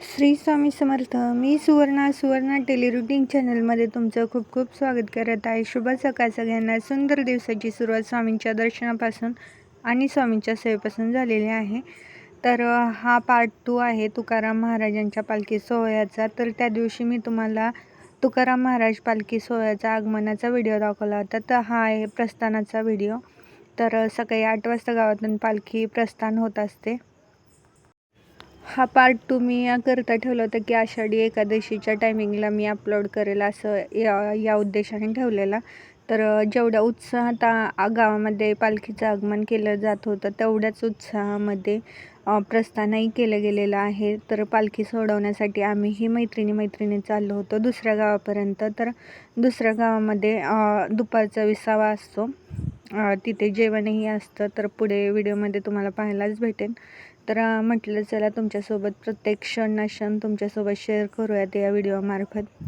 श्री स्वामी समर्थ मी सुवर्णा सुवर्णा टेलिरुटीन चॅनलमध्ये तुमचं खूप खूप स्वागत करत आहे. शुभ सकाळ सगळ्यांना. सुंदर दिवसाची सुरुवात स्वामींच्या दर्शनापासून आणि स्वामींच्या सेवेपासून झालेली आहे. तर हा पार्ट टू आहे तुकाराम महाराजांच्या पालखी सोहळ्याचा. तर त्या दिवशी मी तुम्हाला तुकाराम महाराज पालखी सोहळ्याचा आगमनाचा व्हिडिओ दाखवला होता. तर हा आहे प्रस्थानाचा व्हिडिओ तर सकाळी आठ वाजता गावातून पालखी प्रस्थान होत असते. हा पार्ट टू मी याकरता ठेवलं होतं की आषाढी एकादशीच्या टायमिंगला मी अपलोड करेल असं या या उद्देशाने ठेवलेला. तर जेवढ्या उत्साहात गावामध्ये पालखीचं आगमन केलं जात होतं तेवढ्याच उत्साहामध्ये प्रस्थानही केलं गेलेलं आहे. तर पालखी सोडवण्यासाठी आम्हीही मैत्रिणी मैत्रिणी चाललो होतो दुसऱ्या गावापर्यंत. तर दुसऱ्या गावामध्ये दुपारचा विसावा असतो. तिथे जेवणही असतं. तर पुढे व्हिडिओमध्ये तुम्हाला पाहायलाच भेटेल. तर म्हटलं चला तुमच्यासोबत प्रत्येक क्षण ना क्षण तुमच्यासोबत शेअर करूयात या व्हिडिओमार्फत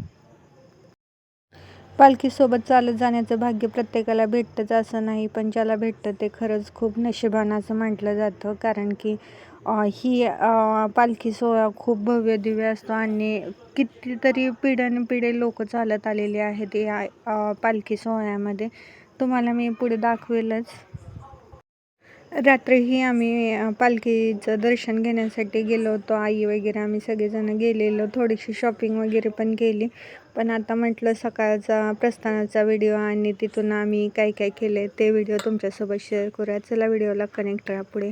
पालखीसोबत चालत जाण्याचं भाग्य प्रत्येकाला भेटतंच असं नाही पण ज्याला भेटतं ते खरंच खूप नशिबान असं म्हटलं जातं. कारण की ही पालखी सोहळा खूप भव्य दिव्य असतो आणि कितीतरी पिढ्यानपिढे लोक चालत आलेले आहेत या पालखी सोहळ्यामध्ये. तुम्हाला मी पुढे दाखवेलच. रात्रीही आम्ही पालखीचं दर्शन घेण्यासाठी गेलो होतो. आई वगैरे आम्ही सगळेजण गेलेलो. थोडीशी शॉपिंग वगैरे पण केली. पण आता म्हटलं सकाळचा प्रस्थानाचा व्हिडिओ आणि तिथून आम्ही काय काय केले ते व्हिडिओ तुमच्यासोबत शेअर करूया. चला व्हिडिओला कनेक्ट राहा पुढे.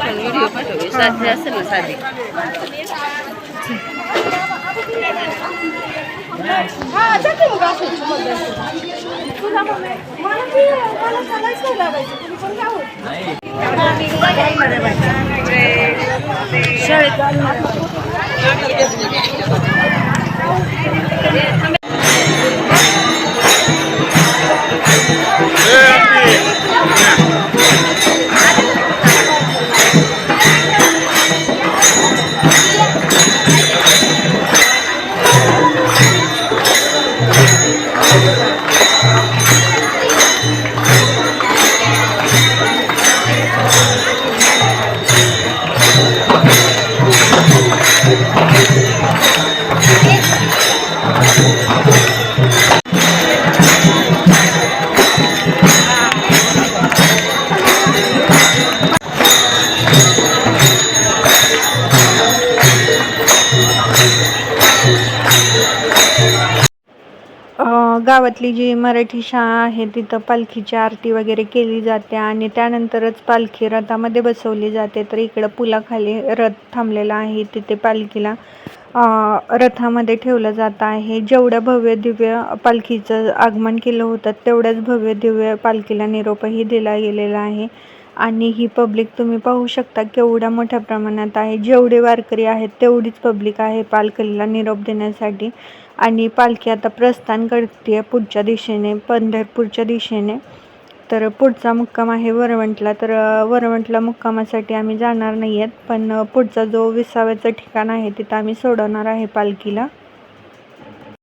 पण व्हिडिओ पाठव साधी असेल ना साधी अ, गावातली जी मराठी शाळा आहे तिथं पालखीची आरती वगैरे केली जाते आणि त्यानंतरच पालखी रथामध्ये बसवली जाते. तर इकडं पुलाखाली रथ थांबलेला आहे तिथे पालखीला रथामध्ये ठेवलं जात आहे. जेवढं भव्य दिव्य पालखीचं आगमन केलं होतं तेवढ्याच भव्य दिव्य पालखीला निरोपही दिला गेलेला आहे. आणि ही पब्लिक तुम्ही पाहू शकता केवढ्या मोठ्या प्रमाणात आहे. जेवढे वारकरी आहेत तेवढीच पब्लिक आहे पालखीला निरोप देण्यासाठी. आणि पालखी आता प्रस्थान करते पुढच्या दिशेने पंढरपूरच्या दिशेने. तर पुढचा मुक्काम आहे वरवंटला. तर वरवंटला मुक्कामासाठी आम्ही जाणार नाही आहेत पण पुढचा जो विसाव्याचं ठिकाण आहे तिथं आम्ही सोडवणार आहे पालखीला.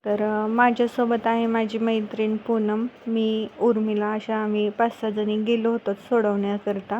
तर माझ्यासोबत आहे माझी मैत्रीण पूनम. मी उर्मिला अशा आम्ही पाच सहा जणी गेलो होतो सोडवण्याकरता.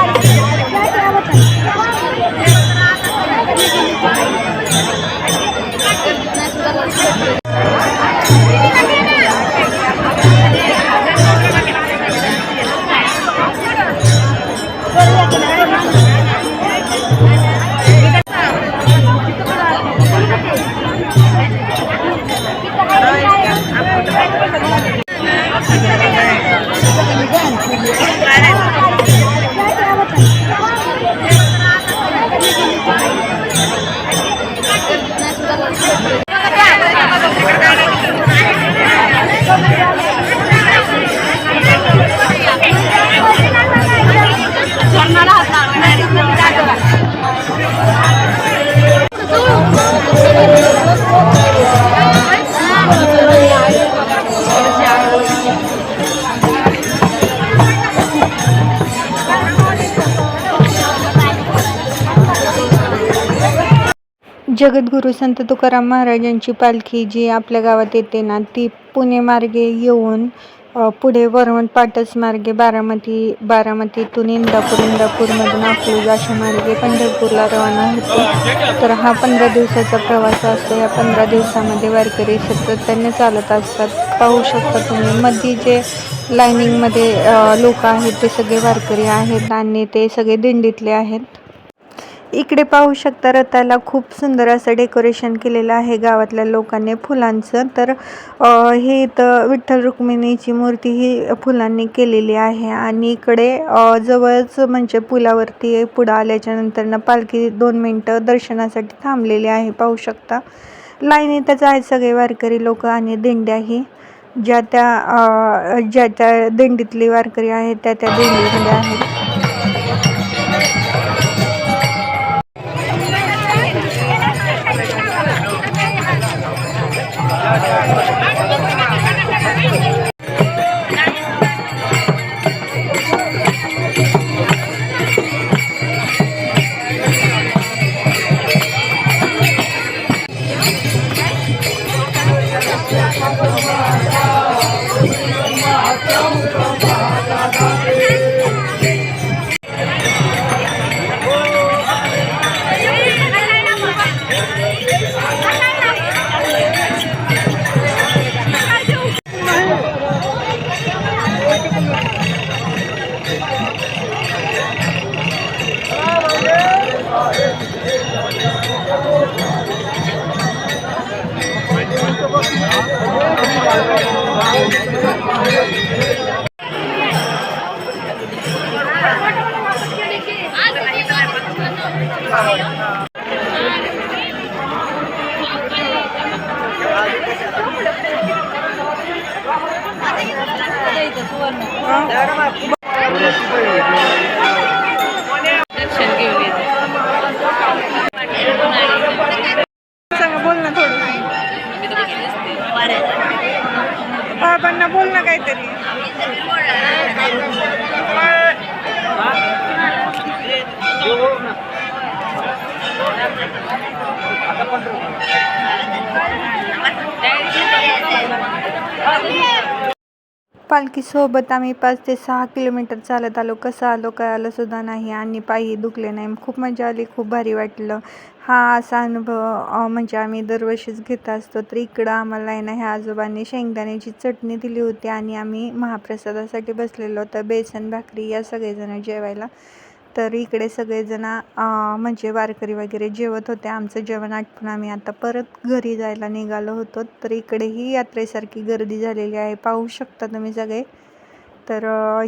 जगद्गुरू संत तुकाराम महाराजांची पालखी जी आपल्या गावात येते ना ती पुणे मार्गे येऊन पुढे वरवण पाटस मार्गे बारामती बारामतीतून इंदापूर इंदापूरमधून अकलूज अशा मार्गे पंढरपूरला रवाना होते. तर हा पंधरा दिवसाचा प्रवास असतो. या पंधरा दिवसामध्ये वारकरी सातत्याने चालत असतात. पाहू शकता तुम्ही मध्ये जे लायनिंगमध्ये लोक आहेत ते सगळे वारकरी आहेत आणि ते सगळे दिंडीतले आहेत. इकडे पाहू शकता रथाला खूप सुंदर असं डेकोरेशन केलेलं आहे गावातल्या लोकांनी फुलांचं. तर अ, हे इथं विठ्ठल रुक्मिणीची मूर्ती ही फुलांनी केलेली आहे आणि इकडे अ, जवळच म्हणजे पुलावरती पुढं आल्याच्यानंतर पालखी दोन मिनटं दर्शनासाठी थांबलेली आहे पाहू शकता. लाईनीतच आहेत सगळे वारकरी लोक आणि दिंड्याही ज्या त्या ज्या त्या दिंडीतली वारकरी आहेत त्या त्या दिंडीमध्ये आहेत. सांगा बोल ना थोडं बाबांना बोल ना काहीतरी पालखीसोबत आम्ही पाच ते सहा किलोमीटर चालत आलो. कसं आलो काय आलं सुद्धा नाही. आणि पायही दुखले नाही. खूप मजा आली. खूप भारी वाटलं. हा असा अनुभव म्हणजे आम्ही दरवर्षीच घेत असतो. तर इकडं आम्हाला आहे ना ह्या आजोबांनी शेंगदाण्याची चटणी दिली होती. आणि आम्ही महाप्रसादासाठी बसलेलो होतं. बेसन भाकरी या सगळेजणं जेवायला. तर इकडे सगळेजण म्हणजे वारकरी वगैरे जेवत होते. आमचं जेवण आटपून आम्ही आता परत घरी जायला निघालो होतो. तर इकडेही यात्रेसारखी गर्दी झालेली आहे. पाहू शकता तुम्ही सगळे. तर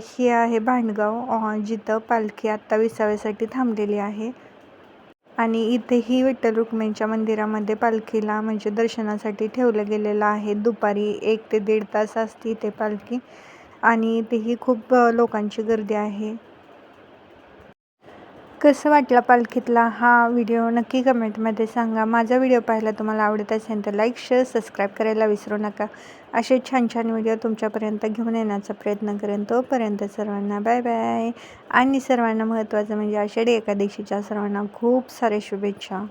हे आहे भांडगाव जिथं पालखी आत्ता विसाव्यासाठी थांबलेली आहे. आणि इथेही विठ्ठल रुक्मिणीच्या मंदिरामध्ये पालखीला म्हणजे दर्शनासाठी ठेवलं गेलेलं आहे. दुपारी एक ते दीड तास असते इथे पालखी. आणि इथेही खूप लोकांची गर्दी आहे. कसं वाटला पालखीतला हा व्हिडिओ नक्की कमेंटमध्ये सांगा. माझा व्हिडिओ पाहायला तुम्हाला आवडत असेल तर लाईक शेअर सबस्क्राईब करायला विसरू नका. असे छान छान व्हिडिओ तुमच्यापर्यंत घेऊन येण्याचा प्रयत्न करेन तोपर्यंत सर्वांना बाय बाय आणि सर्वांना महत्त्वाचं म्हणजे आषाढी एकादशीच्या सर्वांना खूप सारे शुभेच्छा.